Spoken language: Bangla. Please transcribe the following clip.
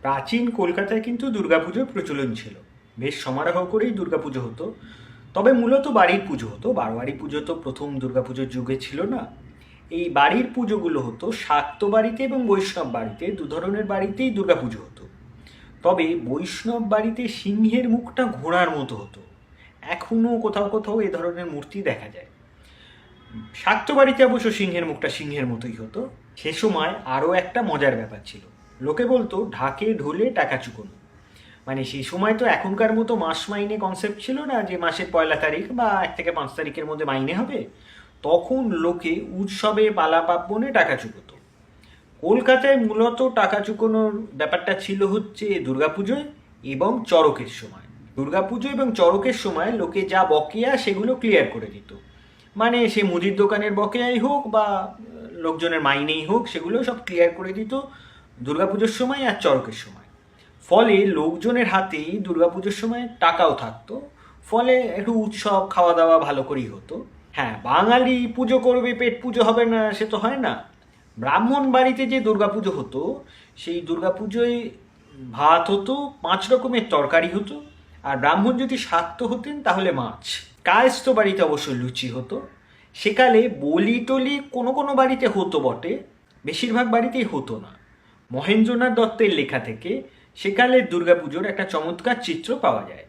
প্রাচীন কলকাতায় কিন্তু দুর্গাপুজোর প্রচলন ছিল। বেশ সমারোহ করেই দুর্গাপুজো হতো। তবে মূলত বাড়ির পুজো হতো। বারোয়ারি পুজো তো প্রথম দুর্গাপুজোর যুগে ছিল না। এই বাড়ির পুজোগুলো হতো শাক্ত বাড়িতে এবং বৈষ্ণব বাড়িতে। দু ধরনের বাড়িতেই দুর্গাপুজো হতো। তবে বৈষ্ণব বাড়িতে সিংহের মুখটা ঘোড়ার মতো হতো। এখনও কোথাও কোথাও এ ধরনের মূর্তি দেখা যায়। শাক্ত বাড়িতে অবশ্য সিংহের মুখটা সিংহের মতোই হতো। সে সময় আরও একটা মজার ব্যাপার ছিল। লোকে বলতো, ঢাকে ঢোলে টাকা চুকোনো। মানে সেই সময় তো এখনকার মতো মাস মাইনে কনসেপ্ট ছিল না যে মাসের পয়লা তারিখ বা এক থেকে পাঁচ তারিখের মধ্যে মাইনে হবে। তখন লোকে উৎসবে পালা পার্বণে টাকা চুকোতো। কলকাতায় মূলত টাকা চুকোনোর ব্যাপারটা ছিল হচ্ছে দুর্গাপুজোয় এবং চড়কের সময়। দুর্গাপুজো এবং চড়কের সময় লোকে যা বকেয়া সেগুলো ক্লিয়ার করে দিত। মানে সে মুদির দোকানের বকেয়াই হোক বা লোকজনের মাইনেই হোক সেগুলো সব ক্লিয়ার করে দিত। দুর্গাপুজোর সময় আর চরকের সময়। ফলে লোকজনের হাতেই দুর্গাপুজোর সময় টাকাও থাকতো। ফলে একটু উৎসব খাওয়া দাওয়া ভালো করেই হতো। হ্যাঁ বাঙালি পুজো করবে, পেট পুজো হবে না, সে তো হয় না। ব্রাহ্মণ বাড়িতে যে দুর্গাপুজো হতো, সেই দুর্গাপুজোয় ভাত হতো, পাঁচ রকমের তরকারি হতো। আর ব্রাহ্মণ যদি শাক্ত হতেন, তাহলে মাছ। কায়স্থ বাড়িতে অবশ্য লুচি হতো। সেকালে বলি টলি কোনো কোনো বাড়িতে হতো বটে। বেশিরভাগ বাড়িতেই হতো না। মহেন্দ্রনাথ দত্তের লেখা থেকে সেকালের দুর্গাপুজোর একটা চমৎকার চিত্র পাওয়া যায়।